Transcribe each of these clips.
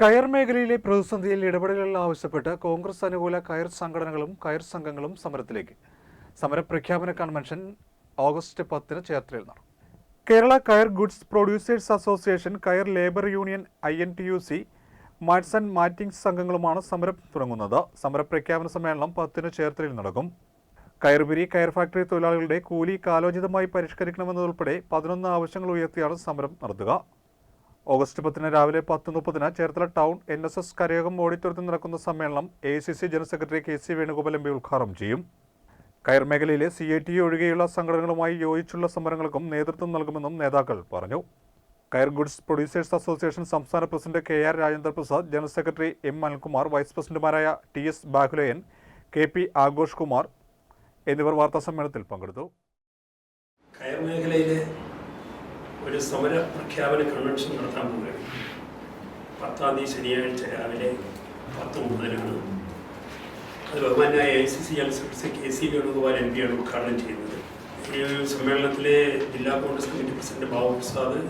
കയർ മേഖലയിലെ പ്രതിസന്ധിയിൽ ഇടപെടലുകൾ ആവശ്യപ്പെട്ട് കോൺഗ്രസ് അനുകൂല കയർ സംഘടനകളും കയർ സംഘങ്ങളും സമരത്തിലേക്ക്. സമരപ്രഖ്യാപന കൺവെൻഷൻ ഓഗസ്റ്റ് പത്തിന് ചേർത്തലയിൽ നടക്കും Kerala coir goods producers association coir labour union I N T U C mats and matting സംഘങ്ങളുമാണ് സമരം തുടങ്ങുന്നത്. സമരപ്രഖ്യാപന സമ്മേളനം പത്തിന് ചേർത്തലയിൽ നടക്കും. കയർപിരി കയർ ഫാക്ടറി തൊഴിലാളികളുടെ കൂലി കാലോചിതമായി പരിഷ്കരിക്കണമെന്നതുൾപ്പെടെ പതിനൊന്ന് ആവശ്യങ്ങൾ ഉയർത്തിയാണ് സമരം നടത്തുക. ഓഗസ്റ്റ് പത്തിന് രാവിലെ പത്ത് മുപ്പതിന് Cherthala town N S S കരയോഗം ഓഡിറ്റോറിയത്തിൽ നടക്കുന്ന സമ്മേളനം A C C general secretary K C Venugopal M P ഉദ്ഘാടനം ചെയ്യും. കയർ മേഖലയിലെ സി ഐ ടി ഒഴികെയുള്ള സംഘടനകളുമായി യോജിച്ചുള്ള സമരങ്ങൾക്കും നേതൃത്വം നൽകുമെന്നും നേതാക്കൾ പറഞ്ഞു. കയർ ഗുഡ്സ് പ്രൊഡ്യൂസേഴ്സ് അസോസിയേഷൻ സംസ്ഥാന president K R Rajendra Prasad general secretary M Anilkumar vice പ്രസിഡന്റുമാരായ T S Bahuleyan K P Aghosh Kumar എന്നിവർ വാർത്താ സമ്മേളനത്തിൽ പങ്കെടുത്തു. കയർ മേഖലയിൽ ഒരു സമര പ്രഖ്യാപന കൺവെൻഷൻ നടത്താൻ പോവുകയാണ്. പത്താം തീയതി ശനിയാഴ്ച രാവിലെ പത്ത് മുപ്പതിനാണ് അത് ബഹുമാനായ I C C general secretary K C Venugopal M പിയാണ് ഉദ്ഘാടനം ചെയ്യുന്നത്. ഈ സമ്മേളനത്തിലെ ജില്ലാ കോൺഗ്രസ് കമ്മിറ്റി പ്രസിഡന്റ് ബാബു പ്രസാദ്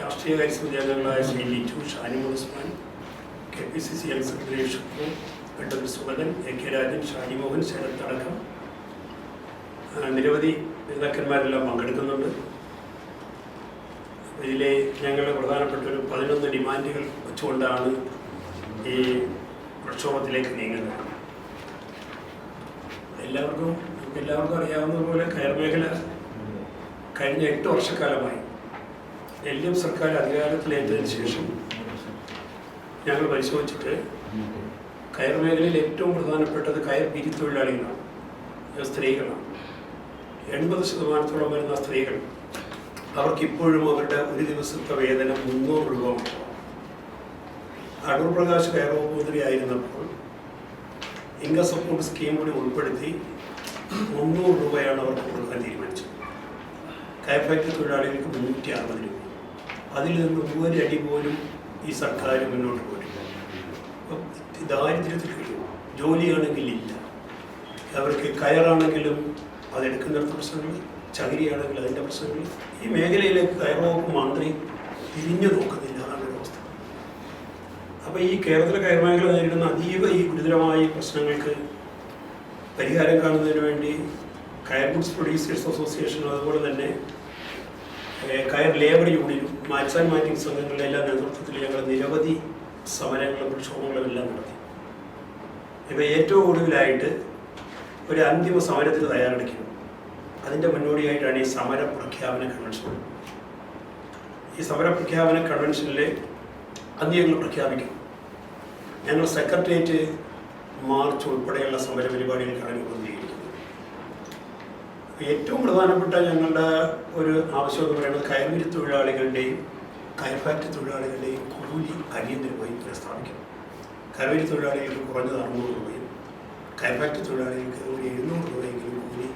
രാഷ്ട്രീയ കാര്യസമിതി അംഗങ്ങളായ Shri Litu Shanimol Usman K P C C general secretary Shukku Vettathil Sugathan A K Rajan Shanimohan Sarath അടക്കം നിരവധി നേതാക്കന്മാരെല്ലാം പങ്കെടുക്കുന്നുണ്ട്. ഇതിലെ ഞങ്ങളുടെ പ്രധാനപ്പെട്ട ഒരു പതിനൊന്ന് ഡിമാൻഡുകൾ വെച്ചുകൊണ്ടാണ് ഈ പ്രക്ഷോഭത്തിലേക്ക് നീങ്ങുന്നത്. എല്ലാവർക്കും എല്ലാവർക്കും അറിയാവുന്നതുപോലെ കയർ മേഖല കഴിഞ്ഞ എട്ട് വർഷക്കാലമായി എൽ ഡി എഫ് സർക്കാർ അധികാരത്തിലേറ്റതിന് ശേഷം ഞങ്ങൾ പരിശോധിച്ചിട്ട് കയർ മേഖലയിൽ ഏറ്റവും പ്രധാനപ്പെട്ടത് കയർ പിരി തൊഴിലാളികളാണ് സ്ത്രീകളാണ്. എൺപത് ശതമാനത്തോളം വരുന്ന സ്ത്രീകൾ അവർക്കിപ്പോഴും അവരുടെ ഒരു ദിവസത്തെ വേതനം മുന്നൂറ് രൂപ അടൂർ പ്രകാശ് കയർ ആയിരുന്നപ്പോൾ ഇൻകം സപ്പോർട്ട് സ്കീം കൂടി ഉൾപ്പെടുത്തി മുന്നൂറ് രൂപയാണ് അവർക്ക് കൊടുക്കാൻ തീരുമാനിച്ചത്. ഫാക്ടറി തൊഴിലാളികൾക്ക് മുന്നൂറ്റി അറുപത് രൂപ. അതിൽ നിന്ന് ഒരു അടി പോലും ഈ സർക്കാർ മുന്നോട്ട് പോയിട്ടില്ല. ദാരിദ്ര്യത്തിൽ കഴിയും ജോലിയാണെങ്കിൽ ഇല്ല. അവർക്ക് കയറാണെങ്കിലും അതെടുക്കുന്നിടത്ത് പ്രശ്നങ്ങൾ ചകിരിയാണെങ്കിൽ അതിന്റെ പ്രശ്നങ്ങൾ ഈ മേഖലയിലേക്ക് കയർ മന്ത്രി തിരിഞ്ഞു നോക്കുന്നില്ല ഒരു അവസ്ഥ അപ്പോൾ ഈ കേരളത്തിലെ കയർമേഖല നേരിടുന്ന അതീവ ഈ ഗുരുതരമായ പ്രശ്നങ്ങൾക്ക് പരിഹാരം കാണുന്നതിന് വേണ്ടി കയർ ഗുഡ്സ് പ്രൊഡ്യൂസേഴ്സ് അസോസിയേഷനും അതുപോലെ തന്നെ കയർ ലേബർ യൂണിയനും മാറ്റ്സ് ആൻഡ് മാറ്റിംഗ് സംഘങ്ങളുടെ എല്ലാ നേതൃത്വത്തിൽ ഞങ്ങൾ നിരവധി സമരങ്ങളും പ്രക്ഷോഭങ്ങളും എല്ലാം നടത്തി. ഇപ്പോൾ ഏറ്റവും ഒടുവിലായിട്ട് ഒരു അന്തിമ സമരത്തിന് തയ്യാറെടുക്കുന്നു. അതിന്റെ മുന്നോടിയായിട്ടാണ് ഈ സമര പ്രഖ്യാപന കൺവെൻഷൻ ഈ സമര പ്രഖ്യാപന കൺവെൻഷനിലെ അന്ന് ഞങ്ങൾ പ്രഖ്യാപിക്കും. ഞങ്ങൾ സെക്രട്ടേറിയറ്റ് മാർച്ച് ഉൾപ്പെടെയുള്ള സമര പരിപാടികൾക്കാണ് രൂപം കൊണ്ടിരിക്കുന്നു ഏറ്റവും പ്രധാനപ്പെട്ട ഞങ്ങളുടെ ഒരു ആവശ്യം എന്ന് പറയുന്നത് കയർമിരി തൊഴിലാളികളുടെയും കയർ ഫാക്ടറി തൊഴിലാളികളുടെയും കൂലി അടിയന്തരമായി പുനഃസ്ഥാപിക്കണം കയർമിരി തൊഴിലാളികൾക്ക് കുറഞ്ഞത് അറുന്നൂറ് രൂപയും കയർ ഫാക്ടറി തൊഴിലാളികൾക്ക് ഒരു എഴുന്നൂറ് രൂപയെങ്കിലും കൂലി